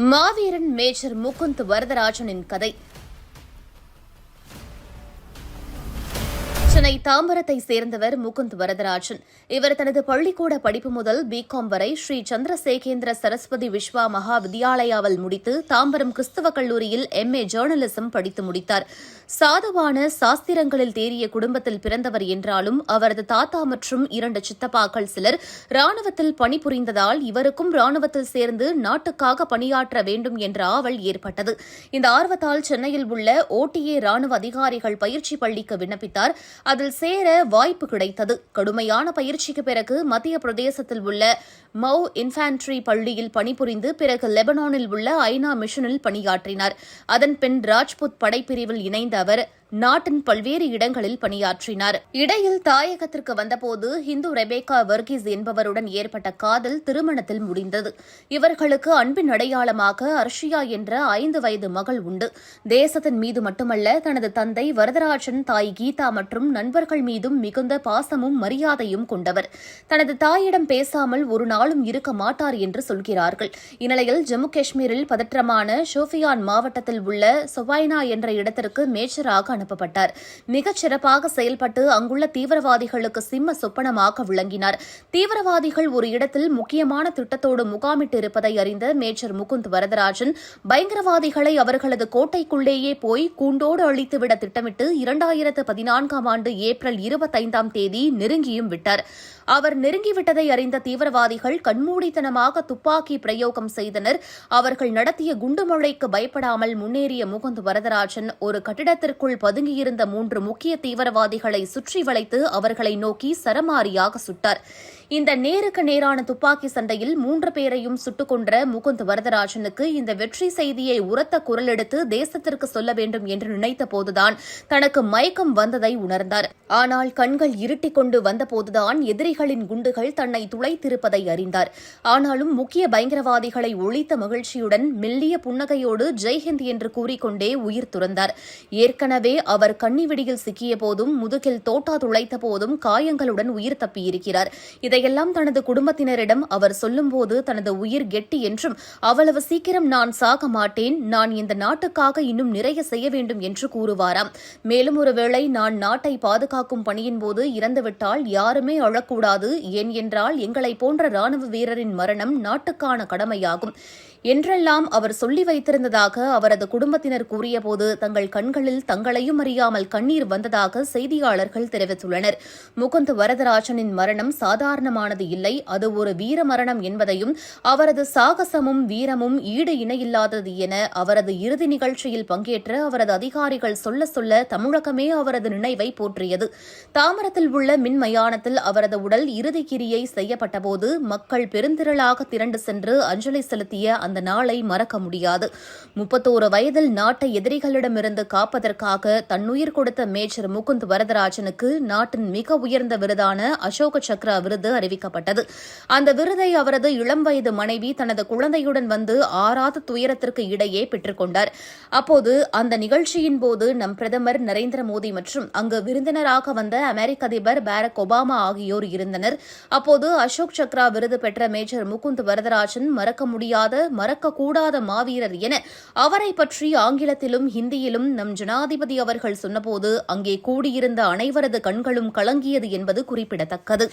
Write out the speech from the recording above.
மாவீரன் major Mukund வரதராஜனின் கதை. சென்னை தாம்பரத்தை சேர்ந்தவர் முகுந்த் வரதராஜன். இவர் தனது பள்ளிக்கூட படிப்பு முதல் பிகாம் வரை ஸ்ரீ சந்திரசேகேந்திர சரஸ்வதி விஸ்வா மகா வித்யாலயாவில் முடித்து தாம்பரம் கிறிஸ்தவ கல்லூரியில் எம்ஏ ஜேர்னலிசம் படித்து முடித்தார். சாதுவான சாஸ்திரங்களில் தேறிய குடும்பத்தில் பிறந்தவர் என்றாலும் அவரது தாத்தா மற்றும் இரண்டு சித்தப்பாக்கள் சிலர் ராணுவத்தில் பணிபுரிந்ததால் இவருக்கும் ராணுவத்தில் சேர்ந்து நாட்டுக்காக பணியாற்ற வேண்டும் என்ற ஆவல் ஏற்பட்டது. இந்த ஆர்வத்தால் சென்னையில் உள்ள ஓடிஏ ராணுவ அதிகாரிகள் பயிற்சி பள்ளிக்கு விண்ணப்பித்தார். அதில் சேர வாய்ப்பு கிடைத்தது. கடுமையான பயிற்சிக்கு பிறகு மத்திய பிரதேசத்தில் உள்ள மௌ இன்ஃபான்ட்ரி பள்ளியில் பணிபுரிந்து பிறகு லெபனானில் உள்ள ஐநா மிஷனில் பணியாற்றினார். அதன் பின் ராஜ்புத் படைப்பிரிவில் இணைந்த அவர் நாட்டின் பல்வேறு இடங்களில் பணியாற்றினார். இடையில் தாயகத்திற்கு வந்தபோது ஹிந்து ரெபேகா வர்கீஸ் என்பவருடன் ஏற்பட்ட காதல் திருமணத்தில் முடிந்தது. இவர்களுக்கு அன்பின் அடையாளமாக அர்ஷியா என்ற ஐந்து வயது மகள் உண்டு. தேசத்தின் மீது மட்டுமல்ல தனது தந்தை வரதராஜன் தாய் கீதா மற்றும் நண்பர்கள் மீதும் மிகுந்த பாசமும் மரியாதையும் கொண்டவர். தனது தாயிடம் பேசாமல் ஒரு நாளும் இருக்க மாட்டார் என்று சொல்கிறார்கள். இந்நிலையில் ஜம்மு காஷ்மீரில் பதற்றமான ஷோபியான் மாவட்டத்தில் உள்ள சொபாய்னா என்ற இடத்திற்கு மேச்சராக அனுப்பப்பட்டார். மிகச் சிறப்பாக செயல்பட்டு அங்குள்ள தீவிரவாதிகளுக்கு சிம்ம சொப்பனமாக விளங்கினார். தீவிரவாதிகள் ஒரு இடத்தில் முக்கியமான திட்டத்தோடு முகாமிட்டு இருப்பதை அறிந்த மேஜர் முகுந்த் வரதராஜன் பயங்கரவாதிகளை அவர்களது கோட்டைக்குள்ளேயே போய் கூண்டோடு அழித்துவிட திட்டமிட்டு இரண்டாயிரத்து பதினான்காம் ஆண்டு ஏப்ரல் இருபத்தைந்தாம் தேதி நெருங்கியும் விட்டார். அவர் நெருங்கிவிட்டதை அறிந்த தீவிரவாதிகள் கண்மூடித்தனமாக துப்பாக்கி பிரயோகம் செய்தனர். அவர்கள் நடத்திய குண்டுமழைக்கு பயப்படாமல் முன்னேறிய முகுந்த் வரதராஜன் ஒரு கட்டிடத்திற்குள் பதுங்கியிருந்த மூன்று முக்கிய தீவிரவாதிகளை சுற்றி வளைத்து அவர்களை நோக்கி சரமாரியாக சுட்டார். இந்த நேருக்கு நேரான துப்பாக்கி சண்டையில் மூன்று பேரையும் சுட்டுக் கொன்ற முகுந்த் வரதராஜனுக்கு இந்த வெற்றி செய்தியை உரத்த குரல் எடுத்து தேசத்திற்கு சொல்ல வேண்டும் என்று நினைத்த போதுதான் தனக்கு மயக்கம் வந்ததை உணர்ந்தார். ஆனால் கண்கள் இருட்டிக் கொண்டு வந்தபோதுதான் எதிரிகளின் குண்டுகள் தன்னை துளைத்திருப்பதை அறிந்தார். ஆனாலும் முக்கிய பயங்கரவாதிகளை ஒழித்த மகிழ்ச்சியுடன் மெல்லிய புன்னகையோடு ஜெய்ஹிந்த் என்று கூறிக்கொண்டே உயிர் துறந்தார். ஏற்கனவே அவர் கன்னிவெடியில் சிக்கிய போதும் முதுகில் தோட்டா துளைத்த போதும் காயங்களுடன் உயிர் தப்பியிருக்கிறார். இதை இதையெல்லாம் தனது குடும்பத்தினரிடம் அவர் சொல்லும்போது தனது உயிர் கெட்டி என்றும் அவ்வளவு சீக்கிரம் நான் சாக மாட்டேன். நான் இந்த நாட்டுக்காக இன்னும் நிறைய செய்ய வேண்டும் என்று கூறுவாராம். மேலும் ஒருவேளை நான் நாட்டை பாதுகாக்கும் பணியின் போது இறந்துவிட்டால் யாருமே அழக்கூடாது. ஏன் என்றால் எங்களை போன்ற ராணுவ வீரரின் மரணம் நாட்டுக்கான கடமையாகும். என்றெல்லாம் அவர் சொல்லி வைத்திருந்ததாக அவரது குடும்பத்தினர் கூறியபோது தங்கள் கண்களில் தங்களையும் அறியாமல் கண்ணீர் வந்ததாக செய்தியாளர்கள் தெரிவித்துள்ளனர். முகுந்த் வரதராஜனின் மரணம் சாதாரணமானது இல்லை. அது ஒரு வீர மரணம் என்பதையும் அவரது சாகசமும் வீரமும் ஈடு இணையில்லாதது என அவரது இறுதி நிகழ்ச்சியில் பங்கேற்ற அவரது அதிகாரிகள் சொல்ல சொல்ல தமிழகமே அவரது நினைவை போற்றியது. தாமரத்தில் உள்ள மின் மயானத்தில் அவரது உடல் இறுதி கிரியை செய்யப்பட்டபோது மக்கள் பெருந்திரளாக திரண்டு சென்று அஞ்சலி செலுத்திய அந்த நாளை மறக்க முடியாது. முப்பத்தோரு வயதில் நாட்டை எதிரிகளிடமிருந்து காப்பதற்காக தன்னுயிர் கொடுத்த மேஜர் முகுந்த் வரதராஜனுக்கு நாட்டின் மிக உயர்ந்த விருதான அசோக சக்ரா விருது அறிவிக்கப்பட்டது. அந்த விருதை அவரது இளம் வயது மனைவி தனது குழந்தையுடன் வந்து ஆறாத துயரத்திற்கு இடையே பெற்றுக்கொண்டார் அப்போது அந்த நிகழ்ச்சியின் போது நம் பிரதமர் நரேந்திர மோடி மற்றும் அங்கு விருந்தினராக வந்த அமெரிக்க அதிபர் பாரக் ஒபாமா ஆகியோர் இருந்தனர். அப்போது அசோக் சக்ரா விருது பெற்ற மேஜர் முகுந்த் வரதராஜன் மறக்க முடியாத மறக்கக்கூடாத மாவீரர் என அவரை பற்றி ஆங்கிலத்திலும் ஹிந்தியிலும் நம் ஜனாதிபதி அவர்கள் சொன்னபோது அங்கே கூடியிருந்த அனைவரது கண்களும் கலங்கியது என்பது குறிப்பிடத்தக்கது.